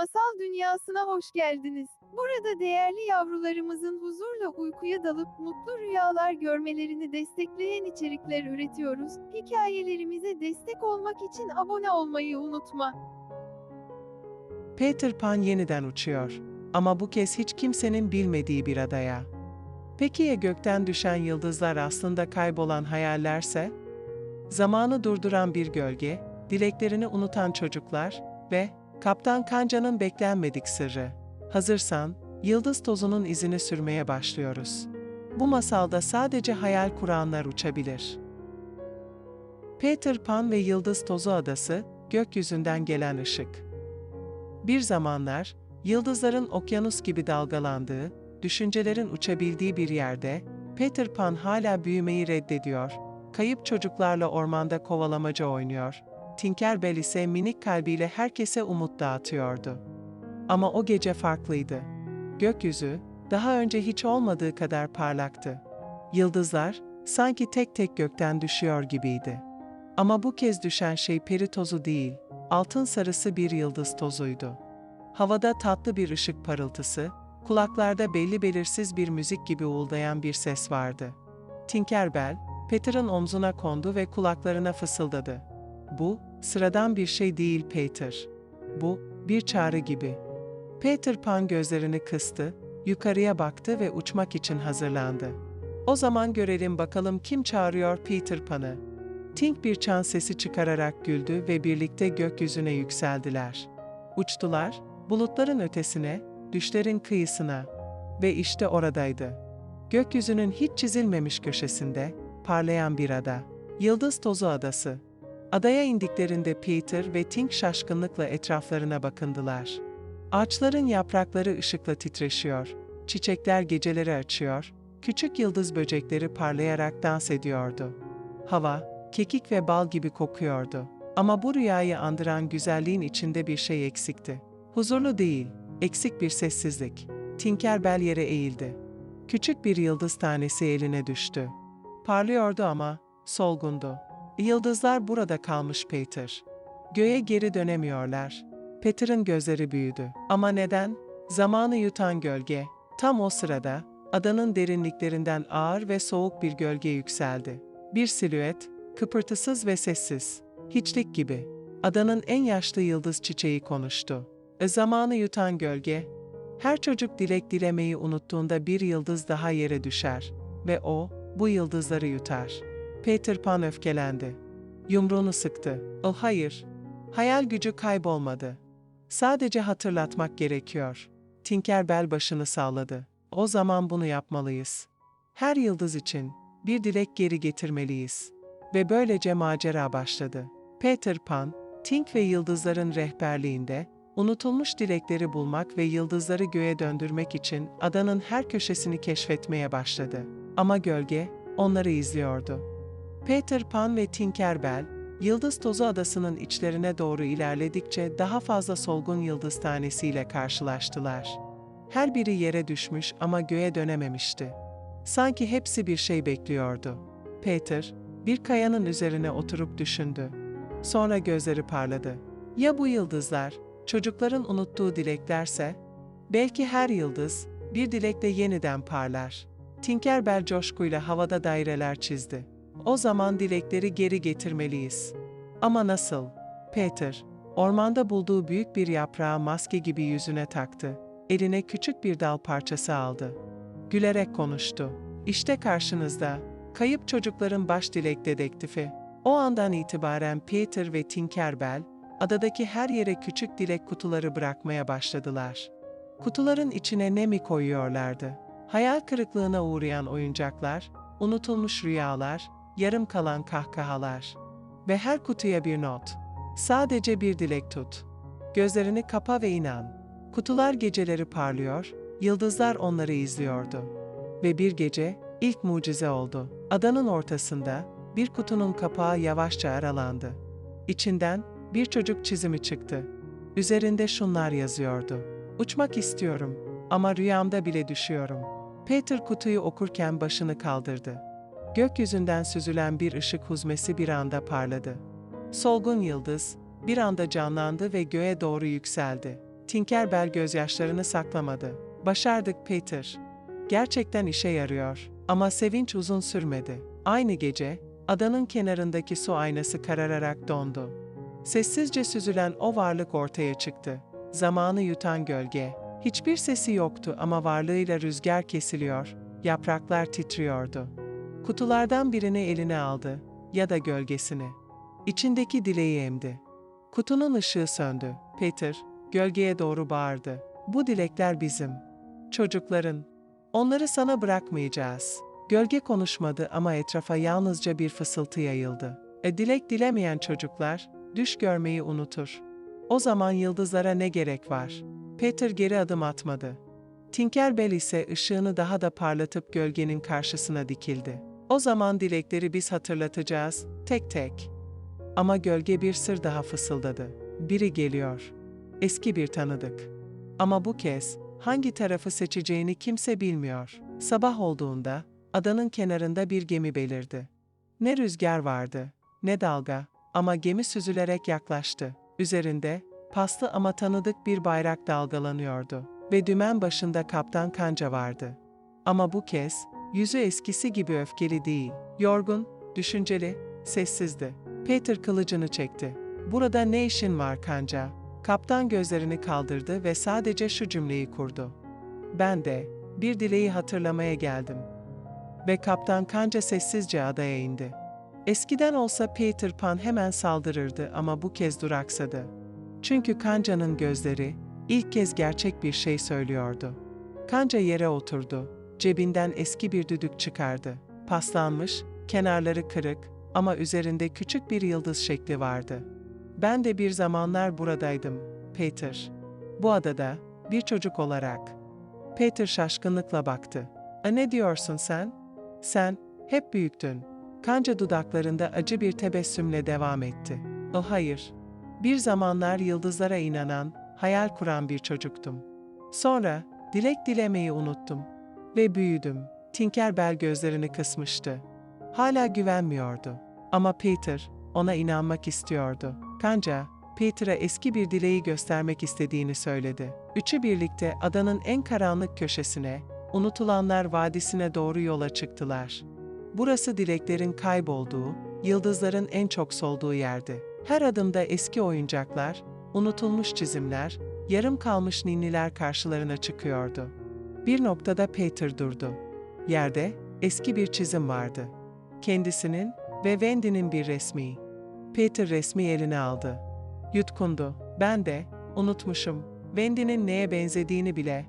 masal dünyasına hoş geldiniz. Burada değerli yavrularımızın huzurla uykuya dalıp mutlu rüyalar görmelerini destekleyen içerikler üretiyoruz. Hikayelerimize destek olmak için abone olmayı unutma. Peter Pan yeniden uçuyor. Ama bu kez hiç kimsenin bilmediği bir adaya. Peki ya gökten düşen yıldızlar aslında kaybolan hayallerse? Zamanı durduran bir gölge, dileklerini unutan çocuklar ve Kaptan Kanca'nın beklenmedik sırrı. Hazırsan, yıldız tozunun izini sürmeye başlıyoruz. Bu masalda sadece hayal kuranlar uçabilir. Peter Pan ve Yıldız Tozu Adası, gökyüzünden gelen ışık. Bir zamanlar, yıldızların okyanus gibi dalgalandığı, düşüncelerin uçabildiği bir yerde, Peter Pan hala büyümeyi reddediyor, kayıp çocuklarla ormanda kovalamaca oynuyor. Tinkerbell ise minik kalbiyle herkese umut dağıtıyordu. Ama o gece farklıydı. Gökyüzü, daha önce hiç olmadığı kadar parlaktı. Yıldızlar, sanki tek tek gökten düşüyor gibiydi. Ama bu kez düşen şey peri tozu değil, altın sarısı bir yıldız tozuydu. Havada tatlı bir ışık parıltısı, kulaklarda belli belirsiz bir müzik gibi uğuldayan bir ses vardı. Tinkerbell, Peter'ın omzuna kondu ve kulaklarına fısıldadı. Bu, sıradan bir şey değil Peter. Bu, bir çağrı gibi. Peter Pan gözlerini kıstı, yukarıya baktı ve uçmak için hazırlandı. O zaman görelim bakalım kim çağırıyor Peter Pan'ı. Tink bir çan sesi çıkararak güldü ve birlikte gökyüzüne yükseldiler. Uçtular, bulutların ötesine, düşlerin kıyısına. Ve işte oradaydı. Gökyüzünün hiç çizilmemiş köşesinde, parlayan bir ada. Yıldız Tozu Adası. Adaya indiklerinde Peter ve Tink şaşkınlıkla etraflarına bakındılar. Ağaçların yaprakları ışıkla titreşiyor, çiçekler geceleri açıyor, küçük yıldız böcekleri parlayarak dans ediyordu. Hava, kekik ve bal gibi kokuyordu. Ama bu rüyayı andıran güzelliğin içinde bir şey eksikti. Huzurlu değil, eksik bir sessizlik. Tinkerbell yere eğildi. Küçük bir yıldız tanesi eline düştü. Parlıyordu ama solgundu. Yıldızlar burada kalmış Peter. Göğe geri dönemiyorlar. Peter'ın gözleri büyüdü. Ama neden? Zamanı yutan gölge. Tam o sırada, adanın derinliklerinden ağır ve soğuk bir gölge yükseldi. Bir silüet, kıpırtısız ve sessiz. Hiçlik gibi. Adanın en yaşlı yıldız çiçeği konuştu. E zamanı yutan gölge. Her çocuk dilek dilemeyi unuttuğunda bir yıldız daha yere düşer. Ve o, bu yıldızları yutar. Peter Pan öfkelendi. Yumruğunu sıktı. Oh hayır. Hayal gücü kaybolmadı. Sadece hatırlatmak gerekiyor. Tinkerbell başını salladı. O zaman bunu yapmalıyız. Her yıldız için bir dilek geri getirmeliyiz. Ve böylece macera başladı. Peter Pan, Tink ve yıldızların rehberliğinde unutulmuş dilekleri bulmak ve yıldızları göğe döndürmek için adanın her köşesini keşfetmeye başladı. Ama gölge onları izliyordu. Peter Pan ve Tinkerbell, Yıldız Tozu Adası'nın içlerine doğru ilerledikçe daha fazla solgun yıldız tanesiyle karşılaştılar. Her biri yere düşmüş ama göğe dönememişti. Sanki hepsi bir şey bekliyordu. Peter, bir kayanın üzerine oturup düşündü. Sonra gözleri parladı. Ya bu yıldızlar, çocukların unuttuğu dileklerse? Belki her yıldız, bir dilekle yeniden parlar. Tinkerbell coşkuyla havada daireler çizdi. O zaman dilekleri geri getirmeliyiz. Ama nasıl? Peter, ormanda bulduğu büyük bir yaprağı maske gibi yüzüne taktı. Eline küçük bir dal parçası aldı. Gülerek konuştu. İşte karşınızda, kayıp çocukların baş dilek dedektifi. O andan itibaren Peter ve Tinkerbell, adadaki her yere küçük dilek kutuları bırakmaya başladılar. Kutuların içine ne mi koyuyorlardı? Hayal kırıklığına uğrayan oyuncaklar, unutulmuş rüyalar, yarım kalan kahkahalar. Ve her kutuya bir not. Sadece bir dilek tut. Gözlerini kapa ve inan. Kutular geceleri parlıyor, yıldızlar onları izliyordu. Ve bir gece, ilk mucize oldu. Adanın ortasında, bir kutunun kapağı yavaşça aralandı. İçinden, bir çocuk çizimi çıktı. Üzerinde şunlar yazıyordu. Uçmak istiyorum ama rüyamda bile düşüyorum. Peter kutuyu okurken başını kaldırdı. Gökyüzünden süzülen bir ışık huzmesi bir anda parladı. Solgun yıldız, bir anda canlandı ve göğe doğru yükseldi. Tinkerbell gözyaşlarını saklamadı. Başardık Peter. Gerçekten işe yarıyor. Ama sevinç uzun sürmedi. Aynı gece, adanın kenarındaki su aynası karararak dondu. Sessizce süzülen o varlık ortaya çıktı. Zamanı yutan gölge. Hiçbir sesi yoktu ama varlığıyla rüzgar kesiliyor, yapraklar titriyordu. Kutulardan birini eline aldı ya da gölgesini. İçindeki dileği emdi. Kutunun ışığı söndü. Peter, gölgeye doğru bağırdı. Bu dilekler bizim. Çocukların. Onları sana bırakmayacağız. Gölge konuşmadı ama etrafa yalnızca bir fısıltı yayıldı. E dilek dilemeyen çocuklar, düş görmeyi unutur. O zaman yıldızlara ne gerek var? Peter geri adım atmadı. Tinkerbell ise ışığını daha da parlatıp gölgenin karşısına dikildi. O zaman dilekleri biz hatırlatacağız, tek tek. Ama gölge bir sır daha fısıldadı. Biri geliyor. Eski bir tanıdık. Ama bu kez hangi tarafı seçeceğini kimse bilmiyor. Sabah olduğunda adanın kenarında bir gemi belirdi. Ne rüzgar vardı, ne dalga ama gemi süzülerek yaklaştı. Üzerinde paslı ama tanıdık bir bayrak dalgalanıyordu ve dümen başında kaptan kanca vardı. Ama bu kez yüzü eskisi gibi öfkeli değil, yorgun, düşünceli, sessizdi. Peter kılıcını çekti. Burada ne işin var kanca? Kaptan gözlerini kaldırdı ve sadece şu cümleyi kurdu. Ben de bir dileği hatırlamaya geldim. Ve kaptan kanca sessizce adaya indi. Eskiden olsa Peter Pan hemen saldırırdı ama bu kez duraksadı. Çünkü kancanın gözleri ilk kez gerçek bir şey söylüyordu. Kanca yere oturdu. Cebinden eski bir düdük çıkardı. Paslanmış, kenarları kırık ama üzerinde küçük bir yıldız şekli vardı. Ben de bir zamanlar buradaydım, Peter. Bu adada, bir çocuk olarak. Peter şaşkınlıkla baktı. A ne diyorsun sen? Sen, hep büyüktün. Kanca dudaklarında acı bir tebessümle devam etti. O hayır. Bir zamanlar yıldızlara inanan, hayal kuran bir çocuktum. Sonra, dilek dilemeyi unuttum. Ve büyüdüm. Tinkerbell gözlerini kısmıştı. Hala güvenmiyordu. Ama Peter, ona inanmak istiyordu. Kanca, Peter'a eski bir dileği göstermek istediğini söyledi. Üçü birlikte adanın en karanlık köşesine, unutulanlar vadisine doğru yola çıktılar. Burası dileklerin kaybolduğu, yıldızların en çok solduğu yerdi. Her adımda eski oyuncaklar, unutulmuş çizimler, yarım kalmış ninniler karşılarına çıkıyordu. Bir noktada Peter durdu. Yerde eski bir çizim vardı. Kendisinin ve Wendy'nin bir resmi. Peter resmi eline aldı. Yutkundu. Ben de, unutmuşum, Wendy'nin neye benzediğini bile.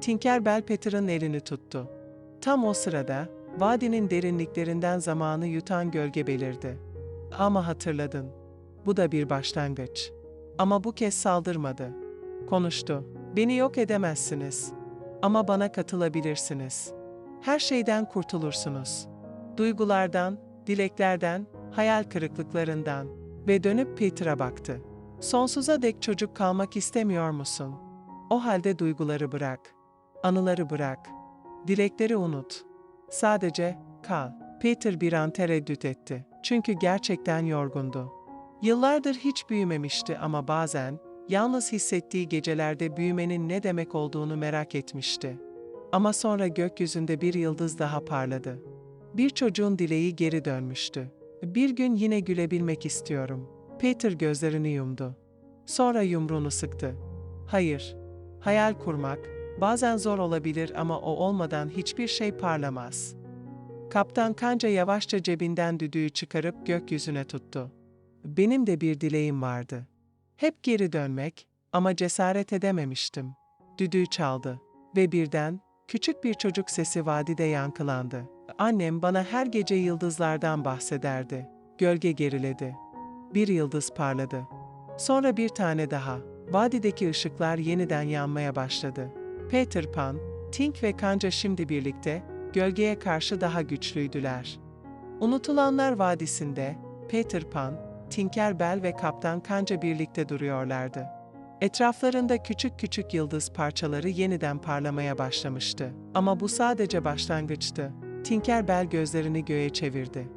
Tinkerbell Peter'ın elini tuttu. Tam o sırada, vadinin derinliklerinden zamanı yutan gölge belirdi. Ama hatırladın. Bu da bir başlangıç. Ama bu kez saldırmadı. Konuştu. Beni yok edemezsiniz. Ama bana katılabilirsiniz. Her şeyden kurtulursunuz. Duygulardan, dileklerden, hayal kırıklıklarından ve dönüp Peter'a baktı. Sonsuza dek çocuk kalmak istemiyor musun? O halde duyguları bırak. Anıları bırak. Dilekleri unut. Sadece kal. Peter bir an tereddüt etti. Çünkü gerçekten yorgundu. Yıllardır hiç büyümemişti ama bazen yalnız hissettiği gecelerde büyümenin ne demek olduğunu merak etmişti. Ama sonra gökyüzünde bir yıldız daha parladı. Bir çocuğun dileği geri dönmüştü. Bir gün yine gülebilmek istiyorum. Peter gözlerini yumdu. Sonra yumruğunu sıktı. Hayır. Hayal kurmak bazen zor olabilir ama o olmadan hiçbir şey parlamaz. Kaptan Kanca yavaşça cebinden düdüğü çıkarıp gökyüzüne tuttu. Benim de bir dileğim vardı. Hep geri dönmek ama cesaret edememiştim. Düdüğü çaldı ve birden küçük bir çocuk sesi vadide yankılandı. Annem bana her gece yıldızlardan bahsederdi. Gölge geriledi. Bir yıldız parladı. Sonra bir tane daha. Vadideki ışıklar yeniden yanmaya başladı. Peter Pan, Tink ve Kanca şimdi birlikte gölgeye karşı daha güçlüydüler. Unutulanlar Vadisi'nde Peter Pan, Tinkerbell ve Kaptan Kanca birlikte duruyorlardı. Etraflarında küçük küçük yıldız parçaları yeniden parlamaya başlamıştı. Ama bu sadece başlangıçtı. Tinkerbell gözlerini göğe çevirdi.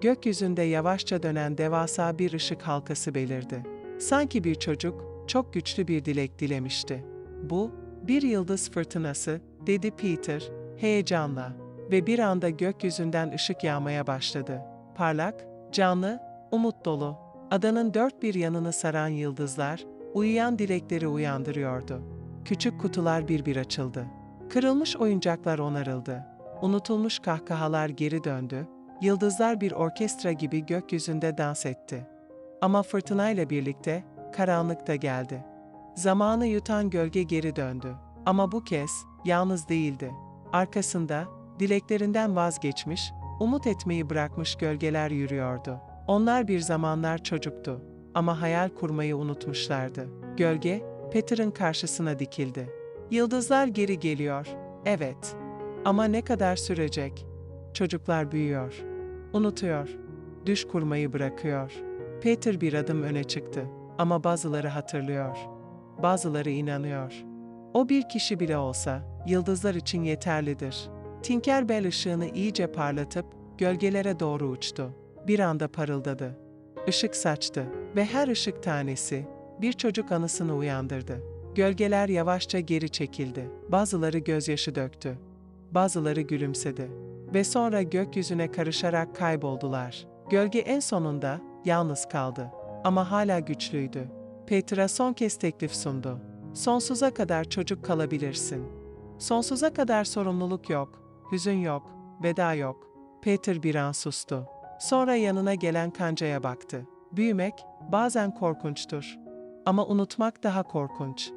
Gökyüzünde yavaşça dönen devasa bir ışık halkası belirdi. Sanki bir çocuk, çok güçlü bir dilek dilemişti. Bu, bir yıldız fırtınası, dedi Peter, heyecanla. Ve bir anda gökyüzünden ışık yağmaya başladı. Parlak, canlı, umut dolu. Adanın dört bir yanını saran yıldızlar, uyuyan dilekleri uyandırıyordu. Küçük kutular bir bir açıldı. Kırılmış oyuncaklar onarıldı. Unutulmuş kahkahalar geri döndü. Yıldızlar bir orkestra gibi gökyüzünde dans etti. Ama fırtınayla birlikte karanlık da geldi. Zamanı yutan gölge geri döndü. Ama bu kez yalnız değildi. Arkasında dileklerinden vazgeçmiş, umut etmeyi bırakmış gölgeler yürüyordu. Onlar bir zamanlar çocuktu ama hayal kurmayı unutmuşlardı. Gölge, Peter'ın karşısına dikildi. Yıldızlar geri geliyor. Evet. Ama ne kadar sürecek? Çocuklar büyüyor. Unutuyor. Düş kurmayı bırakıyor. Peter bir adım öne çıktı ama bazıları hatırlıyor. Bazıları inanıyor. O bir kişi bile olsa yıldızlar için yeterlidir. Tinkerbell ışığını iyice parlatıp gölgelere doğru uçtu. Bir anda parıldadı. Işık saçtı ve her ışık tanesi bir çocuk anısını uyandırdı. Gölgeler yavaşça geri çekildi. Bazıları gözyaşı döktü. Bazıları gülümsedi ve sonra gökyüzüne karışarak kayboldular. Gölge en sonunda yalnız kaldı ama hala güçlüydü. Peter'a son kez teklif sundu. Sonsuza kadar çocuk kalabilirsin. Sonsuza kadar sorumluluk yok, hüzün yok, veda yok. Peter bir an sustu. Sonra yanına gelen kancaya baktı. Büyümek bazen korkunçtur. Ama unutmak daha korkunç.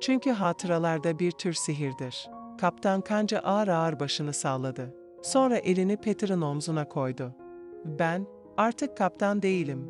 Çünkü hatıralarda bir tür sihirdir. Kaptan kanca ağır ağır başını salladı. Sonra elini Peter'ın omzuna koydu. Ben artık kaptan değilim.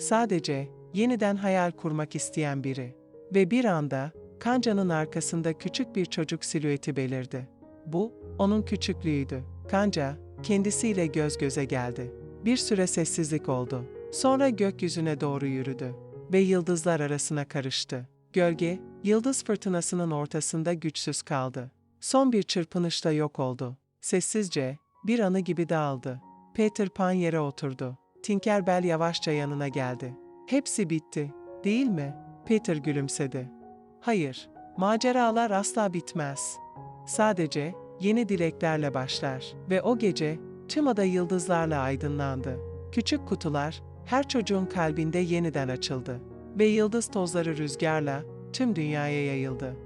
Sadece yeniden hayal kurmak isteyen biri. Ve bir anda kancanın arkasında küçük bir çocuk silüeti belirdi. Bu onun küçüklüğüydü. Kanca kendisiyle göz göze geldi. Bir süre sessizlik oldu. Sonra gökyüzüne doğru yürüdü ve yıldızlar arasına karıştı. Gölge, yıldız fırtınasının ortasında güçsüz kaldı. Son bir çırpınışta yok oldu. Sessizce, bir anı gibi dağıldı. Peter Pan yere oturdu. Tinkerbell yavaşça yanına geldi. Hepsi bitti, değil mi? Peter gülümsedi. Hayır, maceralar asla bitmez. Sadece yeni dileklerle başlar ve o gece tüm ada yıldızlarla aydınlandı. Küçük kutular her çocuğun kalbinde yeniden açıldı ve yıldız tozları rüzgarla tüm dünyaya yayıldı.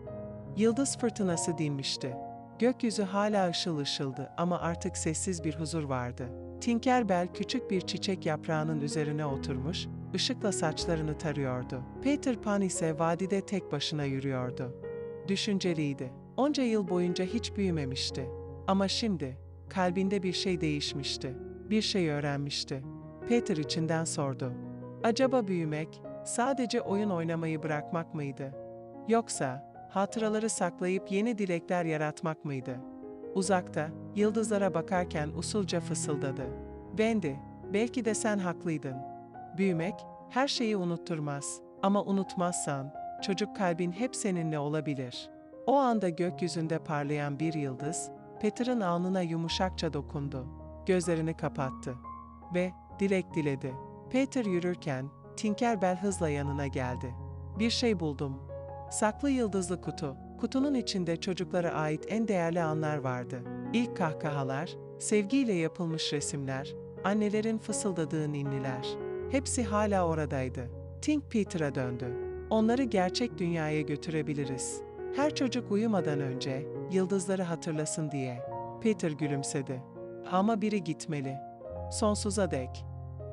Yıldız fırtınası dinmişti. Gökyüzü hala ışıl ışıldı ama artık sessiz bir huzur vardı. Tinkerbell küçük bir çiçek yaprağının üzerine oturmuş, ışıkla saçlarını tarıyordu. Peter Pan ise vadide tek başına yürüyordu. Düşünceliydi. Onca yıl boyunca hiç büyümemişti. Ama şimdi kalbinde bir şey değişmişti. Bir şey öğrenmişti. Peter içinden sordu. Acaba büyümek sadece oyun oynamayı bırakmak mıydı? Yoksa hatıraları saklayıp yeni dilekler yaratmak mıydı? Uzakta, yıldızlara bakarken usulca fısıldadı. Wendy, belki de sen haklıydın. Büyümek, her şeyi unutturmaz. Ama unutmazsan, çocuk kalbin hep seninle olabilir. O anda gökyüzünde parlayan bir yıldız, Peter'ın alnına yumuşakça dokundu. Gözlerini kapattı. Ve dilek diledi. Peter yürürken, Tinkerbell hızla yanına geldi. Bir şey buldum. Saklı yıldızlı kutu. Kutunun içinde çocuklara ait en değerli anlar vardı. İlk kahkahalar, sevgiyle yapılmış resimler, annelerin fısıldadığı ninniler. Hepsi hala oradaydı. Tink Peter'a döndü. Onları gerçek dünyaya götürebiliriz. Her çocuk uyumadan önce yıldızları hatırlasın diye. Peter gülümsedi. Ama biri gitmeli. Sonsuza dek.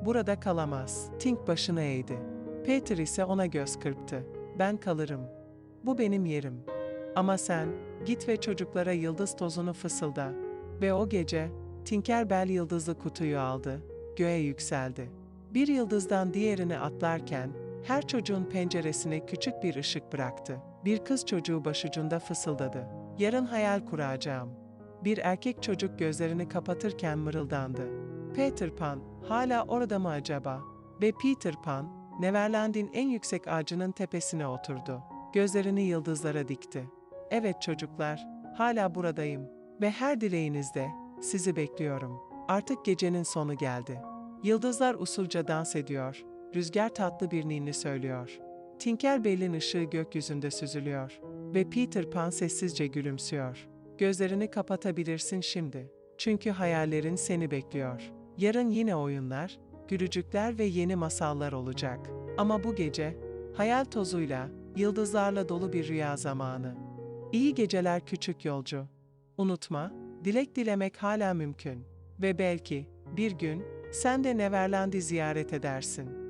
Burada kalamaz. Tink başını eğdi. Peter ise ona göz kırptı. Ben kalırım. Bu benim yerim. Ama sen, git ve çocuklara yıldız tozunu fısılda. Ve o gece, Tinkerbell yıldızlı kutuyu aldı, göğe yükseldi. Bir yıldızdan diğerine atlarken, her çocuğun penceresine küçük bir ışık bıraktı. Bir kız çocuğu başucunda fısıldadı. Yarın hayal kuracağım. Bir erkek çocuk gözlerini kapatırken mırıldandı. Peter Pan, hala orada mı acaba? Ve Peter Pan, Neverland'in en yüksek ağacının tepesine oturdu. Gözlerini yıldızlara dikti. Evet çocuklar, hala buradayım ve her dileğinizde sizi bekliyorum. Artık gecenin sonu geldi. Yıldızlar usulca dans ediyor, rüzgar tatlı bir ninni söylüyor. Tinkerbell'in ışığı gökyüzünde süzülüyor ve Peter Pan sessizce gülümsüyor. Gözlerini kapatabilirsin şimdi. Çünkü hayallerin seni bekliyor. Yarın yine oyunlar, gülücükler ve yeni masallar olacak. Ama bu gece, hayal tozuyla, yıldızlarla dolu bir rüya zamanı. İyi geceler küçük yolcu. Unutma, dilek dilemek hala mümkün. Ve belki, bir gün, sen de Neverland'i ziyaret edersin.